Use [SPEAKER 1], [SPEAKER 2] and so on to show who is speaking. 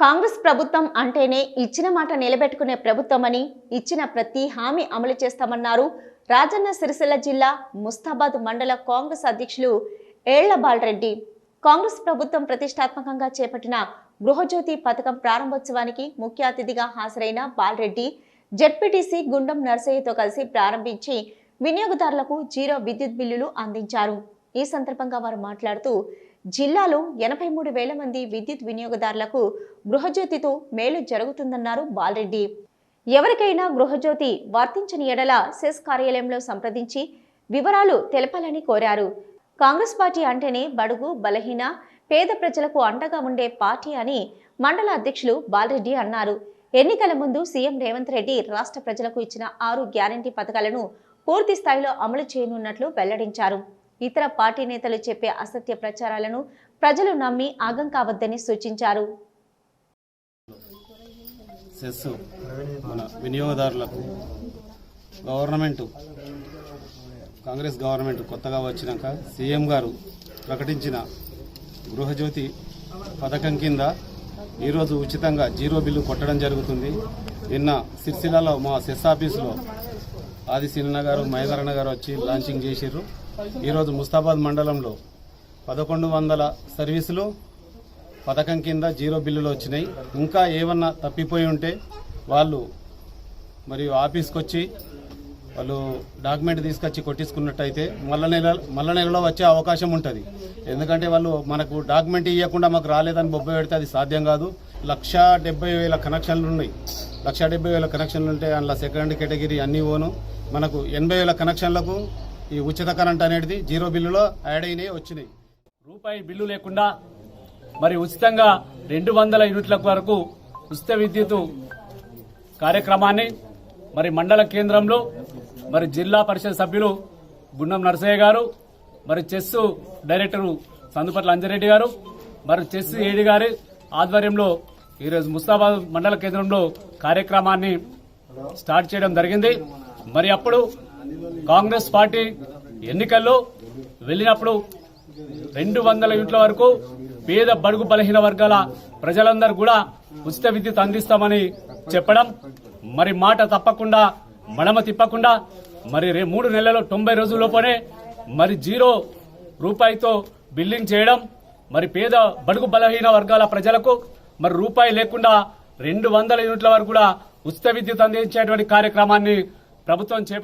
[SPEAKER 1] కాంగ్రెస్ ప్రభుత్వం అంటేనే ఇచ్చిన మాట నిలబెట్టుకునే ప్రభుత్వమని ఇచ్చిన ప్రతి హామీ అమలు చేస్తామన్నారు రాజన్న సిరిసిల్ల జిల్లా ముస్తాబాద్ మండల కాంగ్రెస్ అధ్యక్షులు ఏళ్ళ బాలరెడ్డి. కాంగ్రెస్ ప్రభుత్వం ప్రతిష్టాత్మకంగా చేపట్టిన గృహజ్యోతి పథకం ప్రారంభోత్సవానికి ముఖ్య అతిథిగా హాజరైన బాలరెడ్డి జడ్పీటీసీ గుండం నర్సయ్యతో కలిసి ప్రారంభించి వినియోగదారులకు జీరో విద్యుత్ బిల్లులు అందించారు. ఈ సందర్భంగా వారు మాట్లాడుతూ జిల్లాలో ఎనభై మూడు వేల మంది విద్యుత్ వినియోగదారులకు గృహజ్యోతితో మేలు జరుగుతుందన్నారు బాలరెడ్డి. ఎవరికైనా గృహజ్యోతి వర్తించని ఎడల సెస్ కార్యాలయంలో సంప్రదించి వివరాలు తెలపాలని కోరారు. కాంగ్రెస్ పార్టీ అంటేనే బడుగు బలహీన పేద ప్రజలకు అండగా ఉండే పార్టీ అని మండల అధ్యక్షులు బాలరెడ్డి అన్నారు. ఎన్నికల ముందు సీఎం రేవంత్ రెడ్డి రాష్ట్ర ప్రజలకు ఇచ్చిన ఆరు గ్యారంటీ పథకాలను పూర్తి స్థాయిలో అమలు చేయనున్నట్లు వెల్లడించారు. ఇతర పార్టీ నేతలు చెప్పే అసత్య ప్రచారాలను ప్రజలు నమ్మి ఆగం కావద్దని సూచించారు.
[SPEAKER 2] సెస్ మన వినియోగదారులకు గవర్నమెంట్ కాంగ్రెస్ గవర్నమెంట్ కొత్తగా వచ్చినాక సీఎం గారు ప్రకటించిన గృహజ్యోతి పథకం కింద ఈరోజు ఉచితంగా జీరో బిల్లు కొట్టడం జరుగుతుంది. నిన్న సిరిసిల్లలో మా సెస్ ఆఫీసులో ఆది సిన్న గారు మహేంద్రన్న గారు వచ్చి లాంచింగ్ చేసిర్రు. ఈరోజు ముస్తాబాద్ మండలంలో పదకొండు వందల సర్వీసులు పథకం కింద జీరో బిల్లులు వచ్చినాయి. ఇంకా ఏమన్నా తప్పిపోయి ఉంటే వాళ్ళు మరియు ఆఫీస్కి వచ్చి వాళ్ళు డాక్యుమెంట్ తీసుకొచ్చి కొట్టించుకున్నట్టయితే మల్ల నెల మల్ల నెలలో వచ్చే అవకాశం ఉంటుంది. ఎందుకంటే వాళ్ళు మనకు డాక్యుమెంట్ ఇవ్వకుండా మాకు రాలేదని బొబ్బ పెడితే అది సాధ్యం కాదు. లక్ష డెబ్బై వేల కనెక్షన్లు ఉన్నాయి. లక్ష డెబ్బై వేల కనెక్షన్లు ఉంటే అందులో సెకండ్ కేటగిరీ అన్నీ ఓను మనకు ఎనభై వేల కనెక్షన్లకు ఈ ఉచిత కరెంట్ అనేది జీరో బిల్లులో యాడ్ అయినాయి వచ్చినాయి.
[SPEAKER 3] రూపాయి బిల్లు లేకుండా మరి ఉచితంగా రెండు వందల యూనిట్ల వరకు ఉచిత విద్యుత్ కార్యక్రమాన్ని మరి మండల కేంద్రంలో మరి జిల్లా పరిషత్ సభ్యులు గుండం నరసయ్య గారు మరి చెస్ డైరెక్టరు సందుపట్ల అంజరెడ్డి గారు మరి చెస్ ఏడి గారి ఆధ్వర్యంలో ఈరోజు ముస్తాబాద్ మండల కేంద్రంలో కార్యక్రమాన్ని స్టార్ట్ చేయడం జరిగింది. మరి అప్పుడు కాంగ్రెస్ పార్టీ ఎన్నికల్లో వెళ్ళినప్పుడు రెండు వందల ఇంట్ల వరకు పేద బడుగు బలహీన వర్గాల ప్రజలందరూ కూడా ఉచిత విద్యుత్ అందిస్తామని చెప్పడం మరి మాట తప్పకుండా మడమ తిప్పకుండా మరి రే మూడు నెలల తొంభై రోజుల్లోపనే మరి జీరో రూపాయితో బిల్లింగ్ చేయడం మరి పేద బడుగు బలహీన వర్గాల ప్రజలకు మరి రూపాయి లేకుండా రెండు వందల యూనిట్ల వరకు కూడా ఉచిత విద్యుత్ అందించేటువంటి కార్యక్రమాన్ని ప్రభుత్వం చేపట్టింది